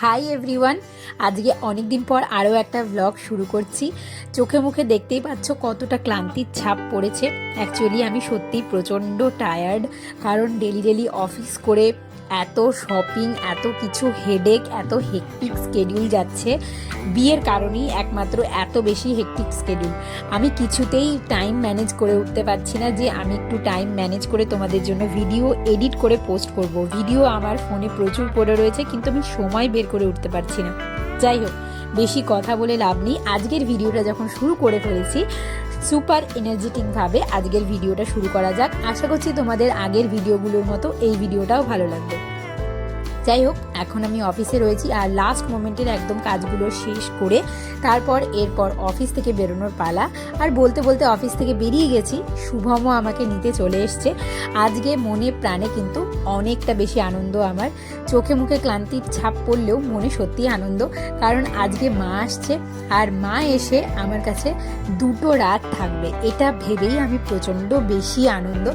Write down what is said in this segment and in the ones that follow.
Hi everyone আজকে অনেক দিন পর আরও একটা ব্লগ শুরু করছি। চোখে মুখে দেখতেই পাচ্ছ কতটা ক্লান্তির ছাপ পড়েছে। অ্যাকচুয়ালি আমি সত্যিই প্রচণ্ড টায়ার্ড কারণ ডেলি ডেলি অফিস করে এত শপিং এত কিছু হেডেক এত হেকটিক স্কেডিউল যাচ্ছে। বিয়ের কারণেই একমাত্র এত বেশি হেকটিক স্কেডিউল আমি কিছুতেই টাইম ম্যানেজ করে উঠতে পারছি না যে আমি একটু টাইম ম্যানেজ করে তোমাদের জন্য ভিডিও এডিট করে পোস্ট করব। ভিডিও আমার ফোনে প্রচুর পড়ে রয়েছে, কিন্তু আমি সময় বের করে উঠতে পারছি না। যাই হোক, বেশি কথা বলে লাভ নেই। আজকের ভিডিওটা যখন শুরু করে ফেলেছি সুপার এনার্জেটিকভাবে আজকের ভিডিওটা শুরু করা যাক। আশা করছি তোমাদের আগের ভিডিওগুলোর মতো এই ভিডিওটাও ভালো লাগবে। যাই হোক, এখন আমি অফিসে রয়েছি আর লাস্ট মোমেন্টের একদম কাজগুলো শেষ করে তারপর এরপর অফিস থেকে বেরোনোর পালা। আর বলতে বলতে অফিস থেকে বেরিয়ে গেছি, শুভমও আমাকে নিতে চলে এসছে। আজকে মনে প্রাণে কিন্তু অনেকটা বেশি আনন্দ আমার। চোখে মুখে ক্লান্তির ছাপ পড়লেও মনে সত্যি আনন্দ, কারণ আজকে মা আসছে আর মা এসে আমার কাছে দুটো রাত থাকবে। এটা ভেবেই আমি প্রচণ্ড বেশি আনন্দ।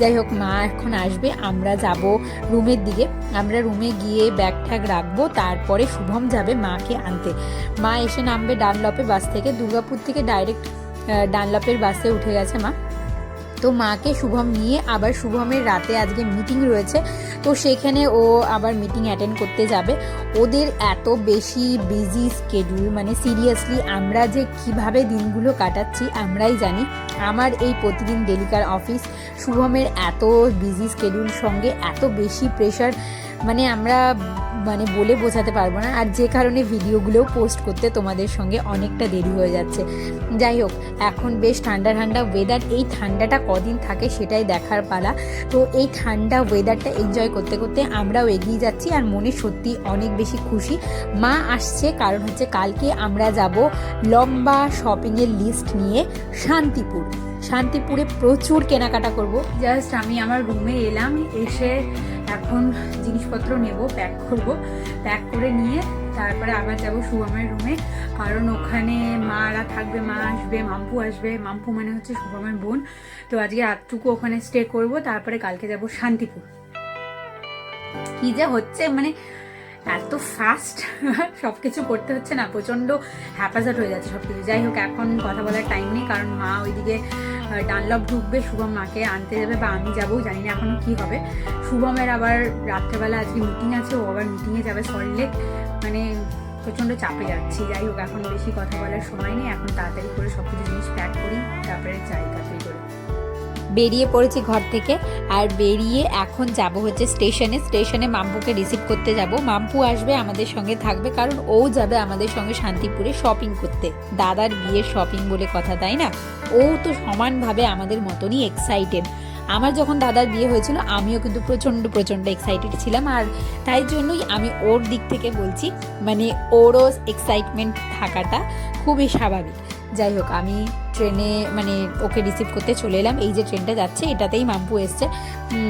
যাই হোক, মা এখন আসবে, আমরা যাব রুমের দিকে। আমরা রুমে গিয়ে ব্যাগ ঠ্যাগ রাখব, তারপরে শুভম যাবে মাকে আনতে। মা এসে নামবে ডানলপে বাস থেকে, দুর্গাপুর থেকে ডাইরেক্ট ডানলপের বাসে উঠে গেছে মা। তো মাকে শুভম নিয়ে আবার শুভমের রাতে আজকে মিটিং রয়েছে। তো সেখানে ও আবার মিটিং অ্যাটেন্ড করতে যাবে। ওদের এত বেশি বিজি স্কেডিউল মানে সিরিয়াসলি আমরা যে কীভাবে দিনগুলো কাটাচ্ছি আমরাই জানি। আমার এই প্রতিদিন ডেলিকার অফিস শুভমের এত বিজি স্কেডিউল সঙ্গে এত বেশি প্রেশার মানে আমরা মানে বলে বোঝাতে পারব না। আর যে কারণে ভিডিওগুলোও পোস্ট করতে তোমাদের সঙ্গে অনেকটা দেরি হয়ে যাচ্ছে। যাই হোক, এখন বেশ ঠান্ডা ঠান্ডা ওয়েদার এই ঠান্ডাটা কদিন থাকে সেটাই দেখার পালা। তো এই ঠান্ডা ওয়েদারটা এনজয় করতে করতে আমরাও এগিয়ে যাচ্ছি আর মনে সত্যি অনেক বেশি খুশি। মা আসছে, কারণ হচ্ছে কালকে আমরা যাব লম্বা শপিংয়ের লিস্ট নিয়ে শান্তিপুর। শান্তিপুরে প্রচুর কেনাকাটা করব। জাস্ট আমি আমার রুমে এলাম, এসে এখন জিনিসপত্র নেব প্যাক করব। প্যাক করে নিয়ে তারপরে আবার যাব শুভমের রুমে কারণ ওখানে মারা থাকবে, মা আসবে, মাম্পু আসবে। মাম্পু মানে হচ্ছে শুভমের বোন। তো আজকে রাতটুকু ওখানে স্টে করব, তারপরে কালকে যাব শান্তিপুর। কি যে হচ্ছে মানে এত ফাস্ট সব কিছু করতে হচ্ছে না। প্রচণ্ড হ্যাপাজাট হয়ে যাচ্ছে সব কিছু যাই হোক, এখন কথা বলার টাইম নেই, কারণ মা ওইদিকে ডানলপ ঢুকবে শুভম মাকে আনতে যাবে বা আমি যাব, জানি না এখনও কী হবে। শুভমের আবার রাত্রেবেলা আজকে মিটিং আছে, ও আবার মিটিংয়ে যাবে সরলে মানে প্রচণ্ড চাপে যাচ্ছি। যাই হোক, এখন বেশি কথা বলার সময় নেই। এখন তাড়াতাড়ি করে সব কিছু জিনিস প্যাক করি, তারপরে যাই তাড়াতাড়ি করে বেরিয়ে পড়েছি ঘর থেকে। আর বেরিয়ে এখন যাব হচ্ছে স্টেশনে। স্টেশনে মাম্পুকে রিসিভ করতে যাব। মাম্পু আসবে আমাদের সঙ্গে থাকবে, কারণ ও যাবে আমাদের সঙ্গে শান্তিপুরে শপিং করতে। দাদার বিয়ের শপিং বলে কথা, তাই না? ও তো সমানভাবে আমাদের মতনই এক্সাইটেড আমার যখন দাদার বিয়ে হয়েছিল, আমিও কিন্তু প্রচণ্ড প্রচণ্ড এক্সাইটেড ছিলাম। আর তাই জন্যই আমি ওর দিক থেকে বলছি মানে ওরও এক্সাইটমেন্ট থাকাটা খুবই স্বাভাবিক। যাই হোক, আমি ট্রেনে মানে ওকে রিসিভ করতে চলে এলাম। এই যে ট্রেনটা যাচ্ছে, এটাতেই মাম্পু এসছে।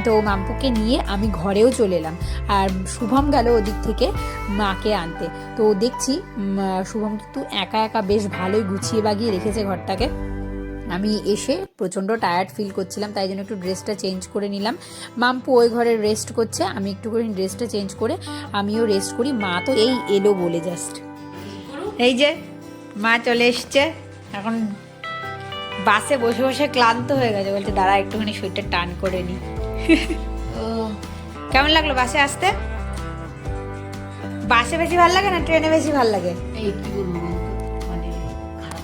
তো মাম্পুকে নিয়ে আমি ঘরেও চলে এলাম। আর শুভম গেল ওদিক থেকে মাকে আনতে। তো দেখছি শুভম কিন্তু একা একা বেশ ভালোই গুছিয়ে বাগিয়ে রেখেছে ঘরটাকে। আমি এসে প্রচণ্ড টায়ার্ড ফিল করছিলাম, তাই জন্য একটু ড্রেসটা চেঞ্জ করে নিলাম। মাম্পু ওই ঘরে রেস্ট করছে, আমি একটু করে ড্রেসটা চেঞ্জ করে আমিও রেস্ট করি। মা তো এই এলো বলে জাস্ট এই যে, মা চলে এসছে। এখন বাসে বসে বসে ক্লান্ত হয়ে গেছে। বলছে দাঁড়া একটুখানি শরীরটা টান করে নি। কেমন লাগল বাসে আসতে? বাসে বেশি ভালো লাগে না ট্রেনে বেশি ভালো লাগে? এই কি বলব মানে খারাপ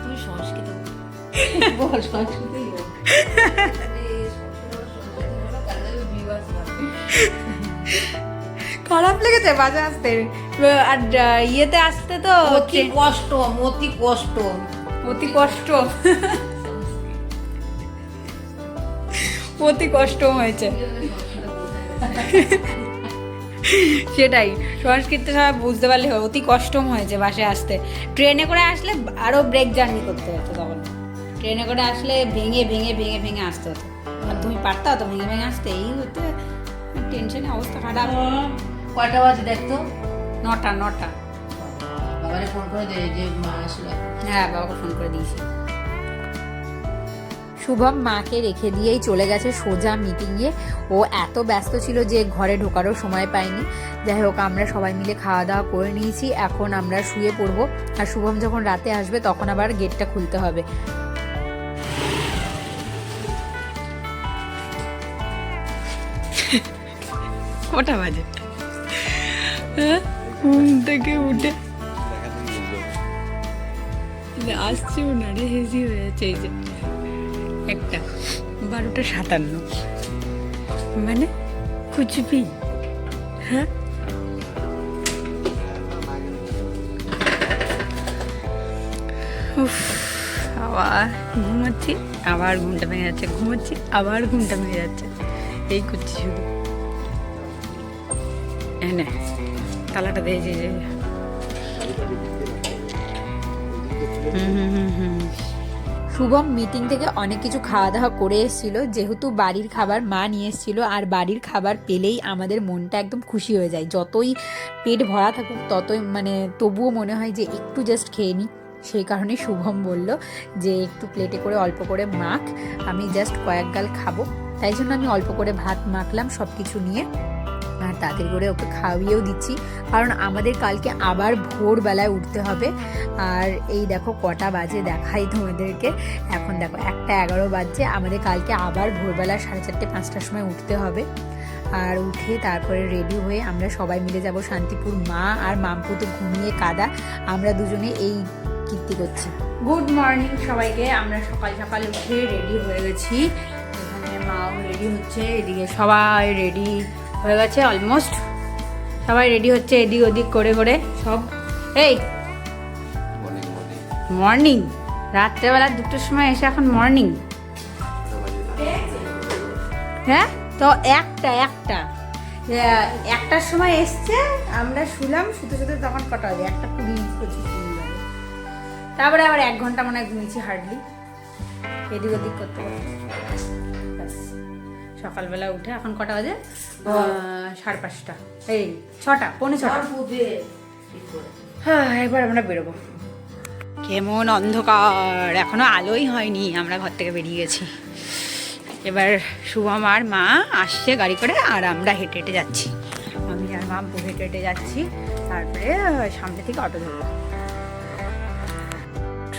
তুমি সংস্কৃত বল। খারাপ লেগেছে বাসে আসতে? আর ইয়েতে আসতে তো অতি কষ্ট অতি কষ্ট। অতি কষ্ট। অতি কষ্ট হয়েছে। সেটাই সংস্কৃত সবাই বুঝতে পারলে হয়, অতি কষ্টম হয়েছে বাসে আসতে। ট্রেনে করে আসলে আরও ব্রেক জার্নি করতে হতো তখন। ট্রেনে করে আসলে ভেঙে ভেঙে ভেঙে ভেঙে আসতে হতো। আর তুমি পারতা তো ভেঙে ভেঙে আসতে? এই হতে টেনশনে অবস্থা খারাপ। কটা বাজে দেখতো? নটা নটা। বাবারে ফোন করে দে যে মা আসলো। হ্যাঁ বাবাকে ফোন করে দিয়েছি। শুভম মাকে রেখে দিয়েই চলে গেছে সোজা মিটিংয়ে ও এত ব্যস্ত ছিল যে ঘরে ঢোকারও সময় পায়নি। যাই হোক আমরা সবাই মিলে খাওয়া দাওয়া করে নিয়েছি। এখন আমরা শুয়ে পড়ব। আর শুভম যখন রাতে আসবে তখন আবার গেটটা খুলতে হবে। কটা বাজে? হ্যাঁ? ঘুম থেকে উঠে। আসছেও না রে হেজি হয়েছে এই যে একটা বারোটা সাতান্ন। মানে কুচবি হ্যাঁ? উফ, আবার ঘুমাচ্ছি আবার ঘুমটা ভেঙে যাচ্ছে ঘুমাচ্ছি আবার ঘুমটা ভেঙে যাচ্ছে। এই করছি শুধু। নে তালাটা দিয়ে যে শুভম মিটিং থেকে অনেক কিছু খাওয়া দাওয়া করে এসেছিল। যেহেতু বাড়ির খাবার মা নিয়ে এসেছিল, আর বাড়ির খাবার পেলেই আমাদের মনটা একদম খুশি হয়ে যায়। যতই পেট ভরা থাকুক, ততই মানে তবুও মনে হয় যে একটু জাস্ট খেয়ে নিই। সেই কারণে শুভম বলল যে একটু প্লেটে করে অল্প করে মাখ, আমি জাস্ট কয়েক গাল খাব। তাই জন্য আমি অল্প করে ভাত মাখলাম সব কিছু নিয়ে। আর তাড়াতাড়ি করে ওকে খাওয়িয়েও দিচ্ছি। কারণ আমাদের কালকে আবার ভোরবেলায় উঠতে হবে। আর এই দেখো কটা বাজে দেখাই তোমাদেরকে। এখন দেখো একটা এগারো বাজছে। আমাদের কালকে আবার ভোরবেলা সাড়ে চারটে, পাঁচটার সময় উঠতে হবে। আর উঠে তারপরে রেডি হয়ে আমরা সবাই মিলে যাব শান্তিপুর। মা আর মামপু তো ঘুমিয়ে কাদা। আমরা দুজনে এই কীর্তি করছি। গুড মর্নিং সবাইকে। আমরা সকাল সকাল উঠে রেডি হয়ে গেছি। এখানে মাও রেডি হচ্ছে। এদিকে সবাই রেডি হয়ে গেছে অলমোস্ট সবাই রেডি হচ্ছে এদিক ওদিক করে করে সব। এই মর্নিং রাত্রেবেলা দুটোর সময় এসে এখন মর্নিং হ্যাঁ তো একটা একটা। একটার সময় এসছে আমরা শুলাম শুতে শুতে তখন কটা হবে একটা কুড়ি পঁচিশ তারপরে আবার এক ঘণ্টা মনে হয় ঘুমিয়েছি হার্ডলি এদিক ওদিক করতে। সকালবেলা উঠে এখন কটা বাজে? সাড়ে পাঁচটা। এই ছটা পৌনে ছটা। হ্যাঁ এবার আমরা বেরোবো। কেমন অন্ধকার। এখনও আলোই হয়নি। আমরা ঘর থেকে বেরিয়ে গেছি। এবার শুভম আর মা আসছে গাড়ি করে আর আমরা হেঁটে হেঁটে যাচ্ছি। আমি আর মা হেঁটে হেঁটে যাচ্ছি। তারপরে সামনে থেকে অটো ধরবো।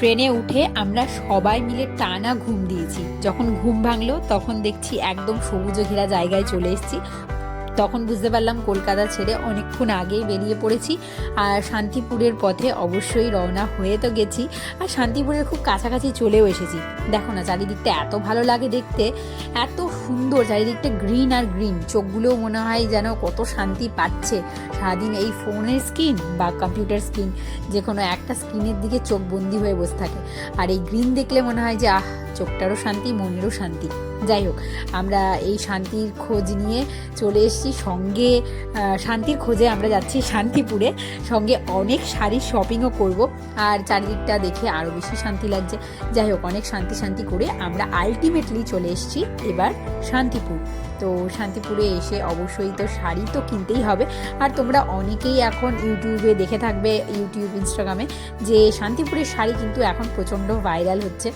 ট্রেনে উঠে আমরা সবাই মিলে টানা ঘুম দিয়েছি। যখন ঘুম ভাঙলো, তখন দেখছি একদম সবুজ ঘেরা জায়গায় চলে এসেছি। তখন বুঝতে পারলাম কলকাতা ছেড়ে অনেকক্ষণ আগেই বেরিয়ে পড়েছি। আর শান্তিপুরের পথে অবশ্যই রওনা হয়ে তো গেছি। আর শান্তিপুরের খুব কাছাকাছি চলেও এসেছি। দেখো না, চারিদিকটা এত ভালো লাগে দেখতে। এত সুন্দর, চারিদিকটা গ্রিন আর গ্রিন। চোখগুলোও মনে হয় যেন কত শান্তি পাচ্ছে। সারাদিন এই ফোনের স্ক্রিন বা কম্পিউটার স্ক্রিন, যে কোনো একটা স্ক্রিনের দিকে চোখ বন্দি হয়ে বসে থাকে। আর এই গ্রিন দেখলে মনে হয় যে, আহ, চোখটারও শান্তি, মনেরও শান্তি। যাই হোক, আমরা এই শান্তির খোঁজ নিয়ে চলে এসেছি। সঙ্গে শান্তির খোঁজে আমরা যাচ্ছি শান্তিপুরে। সঙ্গে অনেক শাড়ির শপিংও করব। আর চারিদিকটা দেখে আরও বেশি শান্তি লাগছে। যাই হোক, অনেক শান্তি শান্তি করে আমরা আলটিমেটলি চলে এসেছি এবার শান্তিপুর। তো শান্তিপুরে এসে অবশ্যই তো শাড়ি তো কিনতেই হবে। আর তোমরা অনেকেই এখন ইউটিউবে দেখে থাকবে, ইউটিউব, ইনস্টাগ্রামে, যে শান্তিপুরের শাড়ি কিন্তু এখন প্রচণ্ড ভাইরাল হচ্ছে।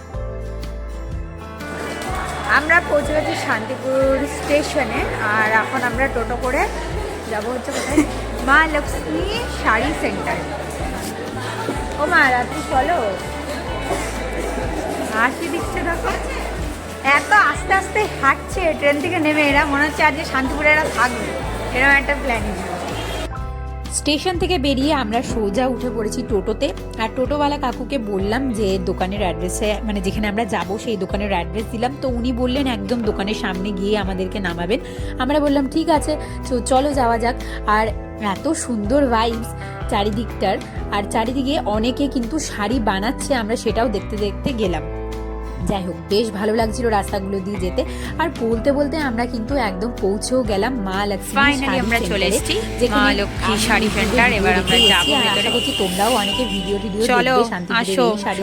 আমরা পৌঁছে গেছি শান্তিপুর স্টেশনে, আর এখন আমরা টোটো করে যাব হচ্ছে কোথায়? মা লক্ষ্মী শাড়ি সেন্টার। ও মা, রাত্রি চলো। হাসি দিচ্ছে দেখো। এত আস্তে আস্তে হাঁটছে, ট্রেন থেকে নেমে এরা মনে হচ্ছে আজকে শান্তিপুরে এরা থাকবে। এরকম একটা প্ল্যানিং স্টেশন থেকে বেরিয়ে আমরা সোজা উঠে পড়েছি টোটোতে। আর টোটোওয়ালা কাকুকে বললাম যে, দোকানের অ্যাড্রেসে মানে যেখানে আমরা যাব, সেই দোকানের অ্যাড্রেস দিলাম। তো উনি বললেন, একদম দোকানের সামনে গিয়ে আমাদেরকে নামাবেন। আমরা বললাম, ঠিক আছে। তো চলো যাওয়া যাক। আর এত সুন্দর ভাইবস চারিদিকটার। আর চারিদিকে অনেকে কিন্তু শাড়ি বানাচ্ছে, আমরা সেটাও দেখতে দেখতে গেলাম। যাই হোক বেশ ভালো লাগছিল রাস্তাগুলো দিয়ে যেতে আর বলতে বলতে আমরা কিন্তু একদম পৌঁছেও গেলাম মা লক্ষ্মী আমরা চলে এসেছি মা লক্ষ্মী শাড়ি সেন্টার। এবার আমরা যাব ভেতরে। তোমরাও অনেকে ভিডিও দেখবে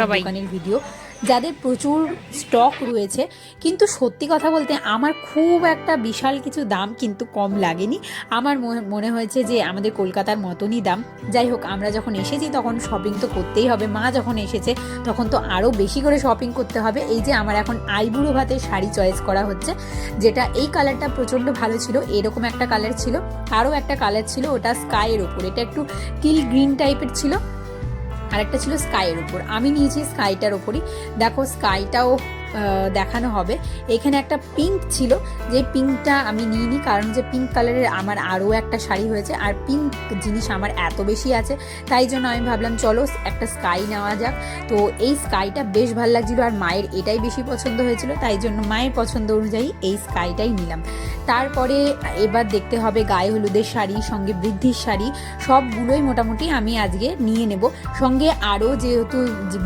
সবাই। দোকানের ভিডিও যাদের প্রচুর স্টক রয়েছে, কিন্তু সত্যি কথা বলতে আমার খুব একটা বিশাল কিছু দাম কিন্তু কম লাগেনি। আমার মনে- হয়েছে যে আমাদের কলকাতার মতনই দাম। যাই হোক, আমরা যখন এসেছি তখন শপিং তো করতেই হবে। মা যখন এসেছে তখন তো আরও বেশি করে শপিং করতে হবে। এই যে আমার এখন আইবুড়ো ভাতের শাড়ি চয়েস করা হচ্ছে, যেটা এই কালারটা প্রচণ্ড ভালো ছিল, এরকম একটা কালার ছিল। আরও একটা কালার ছিল, ওটা স্কাইয়ের ওপর। এটা একটু টিল গ্রিন টাইপের ছিল। আর একটা ছিল স্কাইয়ের উপর। আমি নিয়েছি স্কাইটার ওপরই দেখো স্কাইটাও দেখানো হবে। এখানে একটা পিঙ্ক ছিল। যে পিঙ্কটা আমি নিইনি, কারণ যে পিঙ্ক কালারের আমার আরও একটা শাড়ি হয়েছে। আর পিঙ্ক জিনিস আমার এত বেশি আছে, তাই জন্য আমি ভাবলাম, চলো একটা স্কাই নেওয়া যাক। তো এই স্কাইটা বেশ ভালো লাগছিল, আর মায়ের এটাই বেশি পছন্দ হয়েছিল, তাই জন্য মায়ের পছন্দ অনুযায়ী এই স্কাইটাই নিলাম। তারপরে এবার দেখতে হবে গায়ে হলুদের শাড়ি, সঙ্গে বৃদ্ধির শাড়ি, সবগুলোই মোটামুটি আমি আজকে নিয়ে নেব। সঙ্গে আরও যেহেতু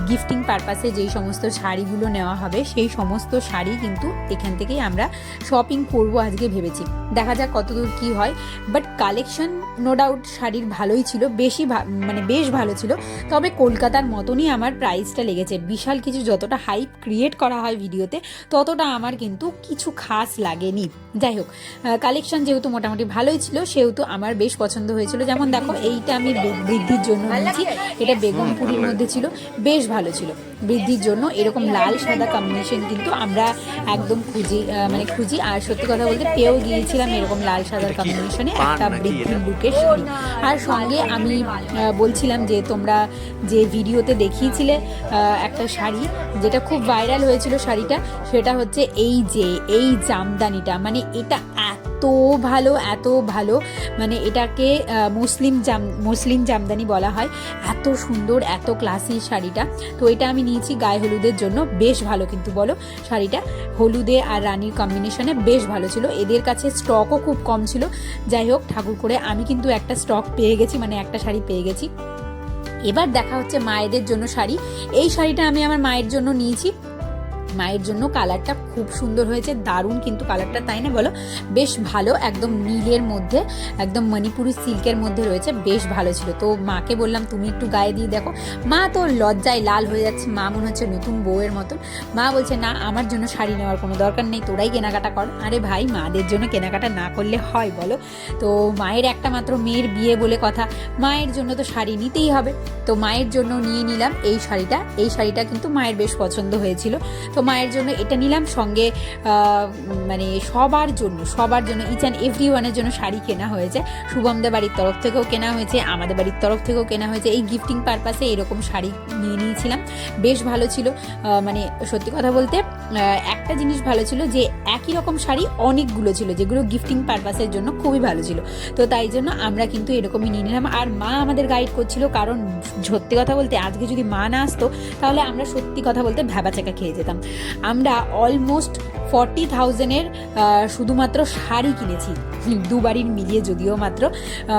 গিফটিং পারপাসে যেই সমস্ত শাড়িগুলো নেওয়া হবে সেই সমস্ত শাড়ি কিন্তু এখান থেকেই আমরা শপিং করব আজকে ভেবেছি। দেখা যাক কতদূর কি হয়। বাট কালেকশন নো ডাউট শাড়ির ভালোই ছিল বেশি ভা- মানে বেশ ভালো ছিল। তবে কলকাতার মতনই আমার প্রাইসটা লেগেছে। বিশাল কিছু যতটা হাইপ ক্রিয়েট করা হয় ভিডিওতে ততটা আমার কিন্তু কিছু খাস লাগেনি। যাই হোক কালেকশন যেহেতু মোটামুটি ভালোই ছিল সেহেতু আমার বেশ পছন্দ হয়েছিল। যেমন দেখো এইটা আমি বৃদ্ধির জন্য নিয়েছি। এটা বেগমপুরির মধ্যে ছিল বেশ ভালো ছিল। বৃদ্ধির জন্য এরকম লাল সাদা কম্বিনেশন কিন্তু আমরা একদম খুঁজি মানে খুঁজি। আর সত্যি কথা বলতে পেয়েও গিয়েছিলাম এরকম লাল সাদার কম্বিনেশনে একটা বৃদ্ধির বুকের শাড়ি আর সঙ্গে আমি বলছিলাম যে তোমরা যে ভিডিওতে দেখিয়েছিলে একটা শাড়ি যেটা খুব ভাইরাল হয়েছিল শাড়িটা সেটা হচ্ছে এই যে এই জামদানিটা। মানে এটা এত ভালো, এত ভালো মানে এটাকে মুসলিম জাম, মুসলিম জামদানি বলা হয়। এত সুন্দর, এত ক্লাসি শাড়িটা। তো এটা আমি নিয়েছি গায়ে হলুদের জন্য। বেশ ভালো কিন্তু বলো শাড়িটা। হলুদে আর রানীর কম্বিনেশনে বেশ ভালো ছিল। এদের কাছে স্টকও খুব কম ছিল। যাই হোক, ঠাকুর করে আমি কিন্তু একটা স্টক পেয়ে গেছি মানে একটা শাড়ি পেয়ে গেছি। এবার দেখা হচ্ছে মায়েদের জন্য শাড়ি। এই শাড়িটা আমি আমার মায়ের জন্য নিয়েছি। মায়ের জন্য কালারটা খুব সুন্দর হয়েছে, দারুণ কিন্তু কালারটা, তাই না বলো? বেশ ভালো, একদম নীলের মধ্যে, একদম মণিপুরি সিল্কের মধ্যে রয়েছে, বেশ ভালো ছিল। তো মাকে বললাম, তুমি একটু গায়ে দিয়ে দেখো। মা তো লজ্জায় লাল হয়ে যাচ্ছে, মা মনে হচ্ছে নতুন বউয়ের মতন। মা বলছে, না, আমার জন্য শাড়ি নেওয়ার কোনো দরকার নেই, তোরাই কেনাকাটা কর। আরে ভাই, মাদের জন্য কেনাকাটা না করলে হয়, বলো? তো মায়ের একটা মাত্র মেয়ের বিয়ে বলে কথা, মায়ের জন্য তো শাড়ি নিতেই হবে। তো মায়ের জন্য নিয়ে নিলাম এই শাড়িটা এই শাড়িটা কিন্তু মায়ের বেশ পছন্দ হয়েছিল। তো মায়ের জন্য এটা নিলাম, সঙ্গে মানে সবার জন্য সবার জন্য ইচ অ্যান্ড এভরি ওয়ানের জন্য শাড়ি কেনা হয়েছে। শুভমদের বাড়ির তরফ থেকেও কেনা হয়েছে, আমাদের বাড়ির তরফ থেকেও কেনা হয়েছে। এই গিফটিং পারপাসে এরকম শাড়ি নিয়ে নিয়েছিলাম। বেশ ভালো ছিল মানে সত্যি কথা বলতে একটা জিনিস ভালো ছিল যে একই রকম শাড়ি অনেকগুলো ছিল, যেগুলো গিফটিং পারপাসের জন্য খুবই ভালো ছিল। তো তাই জন্য আমরা কিন্তু এরকমই নিয়ে নিলাম। আর মা আমাদের গাইড করছিল, কারণ সত্যি কথা বলতে আজকে যদি মা না আসতো, তাহলে আমরা সত্যি কথা বলতে ভ্যাবাচাকা খেয়ে যেতাম। আমরা অলমোস্ট ফর্টি থাউজেন্ডের শুধুমাত্র শাড়ি কিনেছি। দুবারই মিলিয়ে যদিও মাত্র।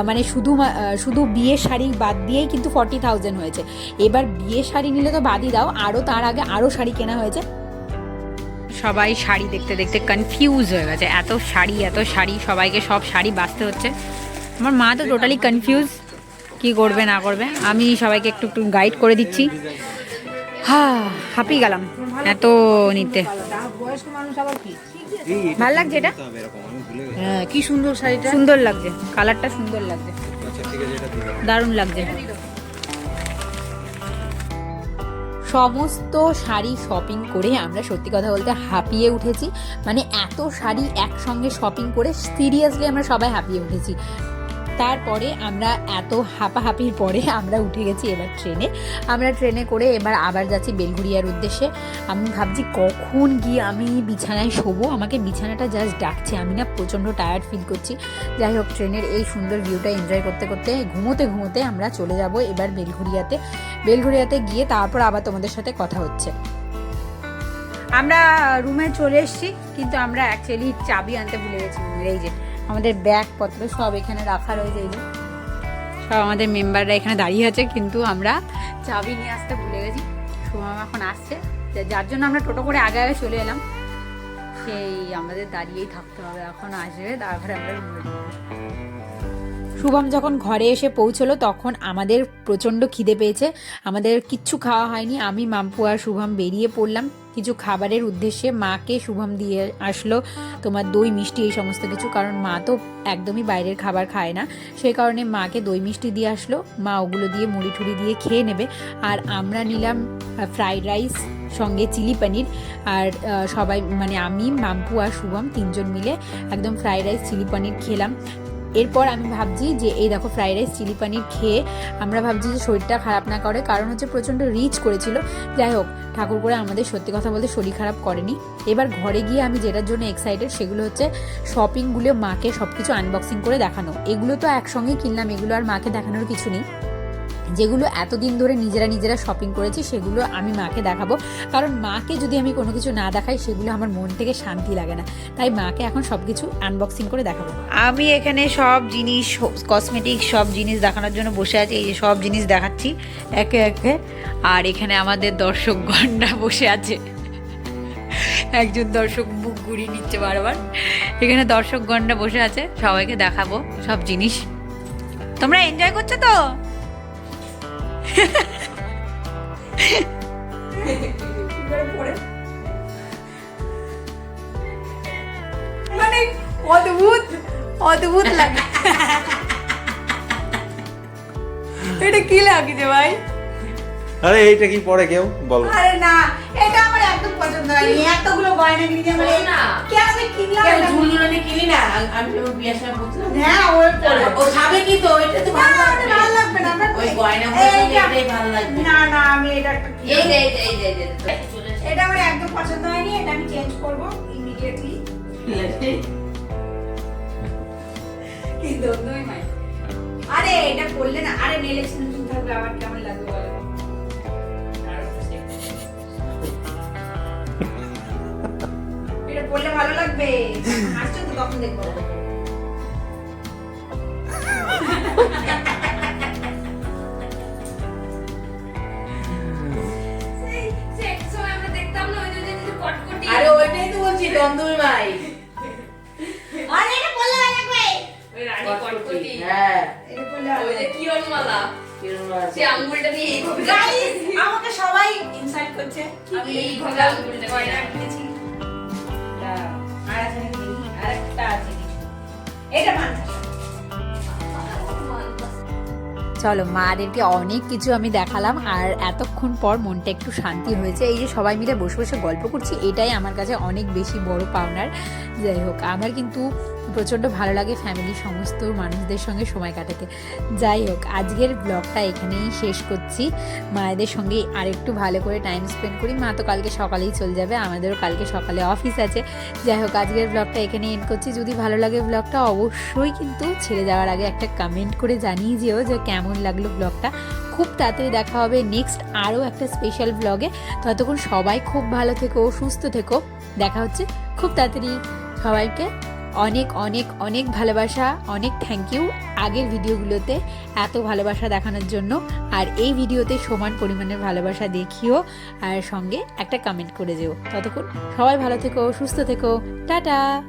মানে শুধু শুধু বিয়ের শাড়ি বাদ দিয়েই কিন্তু ফর্টি থাউজেন্ড হয়েছে। এবার বিয়ে শাড়ি নিলে তো বাদই দাও আরও তার আগে আরও শাড়ি কেনা হয়েছে। সবাই শাড়ি দেখতে দেখতে কনফিউজ হয়ে গেছে। এত শাড়ি এত শাড়ি, সবাইকে সব শাড়ি বাঁচতে হচ্ছে। আমার মা তো টোটালি কনফিউজ কি করবে, না করবে? আমি সবাইকে একটু একটু গাইড করে দিচ্ছি। হা হাঁপিয়ে গেলাম। এত নিতে। ভালো লাগছে এটা? হ্যাঁ কি সুন্দর শাড়িটা। সুন্দর লাগছে। কালারটা সুন্দর লাগছে। দারুণ লাগছে। সমস্ত শাড়ি শপিং করে আমরা সত্যি কথা বলতে হাঁপিয়ে উঠেছি। মানে এত শাড়ি একসঙ্গে শপিং করে সিরিয়াসলি আমরা সবাই হাঁপিয়ে উঠেছি। তারপরে আমরা এত হাঁপাহাঁপির পরে আমরা উঠে গেছি এবার ট্রেনে। আমরা ট্রেনে করে এবার আবার যাচ্ছি বেলঘুরিয়ার উদ্দেশ্যে। আমি ভাবছি কখন গিয়ে আমি বিছানায় শোবো? আমাকে বিছানাটা জাস্ট ডাকছে। আমি না প্রচণ্ড টায়ার্ড ফিল করছি। যাই হোক, ট্রেনের এই সুন্দর ভিউটা এনজয় করতে করতে ঘুমোতে ঘুমোতে আমরা চলে যাব এবার বেলঘুরিয়াতে বেলঘুরিয়াতে গিয়ে তারপর আবার তোমাদের সাথে কথা হচ্ছে। আমরা রুমে চলে এসেছি, কিন্তু আমরা অ্যাকচুয়ালি চাবি আনতে ভুলে গেছি। এই যে আমাদের ব্যাগপত্র সব এখানে রাখা রয়েছে এই যে। সব আমাদের মেম্বাররা এখানে দাঁড়িয়ে আছে, কিন্তু আমরা চাবি নিয়ে আসতে ভুলে গেছি। শুভম এখন আসছে। যার জন্য আমরা টোটো করে আগে আগে চলে এলাম। সেই আমাদের দাঁড়িয়েই থাকতে হবে। এখন আসবে, তারপরে আমরা শুভম যখন ঘরে এসে পৌঁছলো, তখন আমাদের প্রচণ্ড খিদে পেয়েছে। আমাদের কিচ্ছু খাওয়া হয়নি। আমি, মাম্পু আর শুভম বেরিয়ে পড়লাম। কিছু খাবারের উদ্দেশ্যে মাকে শুভম দিয়ে আসলো তোমার দই মিষ্টি এই সমস্ত কিছু, কারণ মা তো একদমই বাইরের খাবার খায় না। সেই কারণে মাকে দই মিষ্টি দিয়ে আসলো। মা ওগুলো দিয়ে মুড়ি ঠুড়ি দিয়ে খেয়ে নেবে। আর আমরা নিলাম ফ্রাইড রাইস সঙ্গে চিলি পনির। আর সবাই মানে আমি, মাম্পু আর শুভম তিনজন মিলে একদম ফ্রাইড রাইস চিলি পনির খেলাম। এরপর আমি ভাবছি যে, এই দেখো ফ্রাইড রাইস চিলি পানির খেয়ে আমরা ভাবছি যে শরীরটা খারাপ না করে, কারণ হচ্ছে প্রচণ্ড রিচ করেছিল। যাই হোক ঠাকুর করে আমাদের সত্যি কথা বলতে শরীর খারাপ করেনি। এবার ঘরে গিয়ে আমি যেটার জন্য এক্সাইটেড সেগুলো হচ্ছে শপিংগুলো মাকে সব কিছু আনবক্সিং করে দেখানো। এগুলো তো একসঙ্গেই কিনলাম, এগুলো আর মাকে দেখানোর কিছু নেই। যেগুলো এতদিন ধরে নিজেরা নিজেরা শপিং করেছি, সেগুলো আমি মাকে দেখাবো। কারণ মাকে যদি আমি কোনো কিছু না দেখাই, সেগুলো আমার মন থেকে শান্তি লাগে না। তাই মাকে এখন সব কিছু আনবক্সিং করে দেখাবো। আমি এখানে সব জিনিস কসমেটিক সব জিনিস দেখানোর জন্য বসে আছি। এই যে সব জিনিস দেখাচ্ছি একে একে। আর এখানে আমাদের দর্শক গণরা বসে আছে। একজন দর্শক মুখ ঘুরিয়ে নিচ্ছে বারবার। এখানে দর্শক গণরা বসে আছে, সবাইকে দেখাবো সব জিনিস। তোমরা এনজয় করছ তো? মানে অদ্ভুত অদ্ভুত লাগে। এটা কি লাগছে ভাই? আরে এইটা কি পরে কেউ? বলো। আরে না পছন্দ হয়নি এতগুলো গয়না কিনে আমার না। কিনলাম কেন ঝুলঝুলানি কিনি না? আমি বিয়ের সময় বলছিলাম। হ্যাঁ ওর ও খাবে কি তো? এটা তো ভালো লাগবে। না। আমার- ওই সঙ্গে এটাই ভালো লাগবে। না না আমি এটা এই যে এই যে এই যে। এটা আমার একদম পছন্দ হয়নি এটা আমি চেঞ্জ করব ইমিডিয়েটলি কি দন্দই মাই আরে এটা করলে না আরে নেল থাকবে আবার কেমন লাগবে পড়লে ভালো লাগবে। হাসছো তো তখন দেখব। আরে ওইটাই তো বলছি দন্দুই ভাই। আরে এটা পড়লে ভালো লাগবে। কটকটি হ্যাঁ। এটা পড়লে ভালো লাগবে। কীরকম আছে? গাইস আমাকে সবাই ইনসাইট করছে। আমি এইভাবে। আছে মা চলো, মাদেরকে অনেক কিছু আমি দেখালাম, আর এতক্ষণ পর মনটা একটু শান্তি হয়েছে। এই যে সবাই মিলে বসে বসে গল্প করছি, এটাই আমার কাছে অনেক বেশি বড় পাওনার। যাই হোক, আমার কিন্তু প্রচণ্ড ভালো লাগে ফ্যামিলির সমস্ত মানুষদের সঙ্গে সময় কাটাতে। যাই হোক, আজকের ব্লগটা এখানেই শেষ করছি। মায়েদের সঙ্গে আরেকটু ভালো করে টাইম স্পেন্ড করি। মা তো কালকে সকালেই চলে যাবে, আমাদেরও কালকে সকালে অফিস আছে। যাই হোক, আজকের ব্লগটা এখানে এন্ড করছি। যদি ভালো লাগে ব্লগটা অবশ্যই কিন্তু ছেড়ে যাওয়ার আগে একটা কমেন্ট করে জানিয়ে যেও যে কেমন লাগল ব্লগটা খুব তাড়াতাড়ি দেখা হবে নেক্সট আরও একটা স্পেশাল ব্লগে ততক্ষণ সবাই খুব ভালো থেকো, সুস্থ থেকো। দেখা হচ্ছে খুব তাড়াতাড়ি। সবাইকে অনেক অনেক অনেক ভালোবাসা, অনেক থ্যাংক ইউ আগের ভিডিওগুলোতে এত ভালোবাসা দেখানোর জন্য। আর এই ভিডিওতে সমান পরিমাণের ভালোবাসা দেখিও আর সঙ্গে একটা কমেন্ট করে যেও। ততক্ষণ সবাই ভালো থেকো, সুস্থ থেকো। টাটা!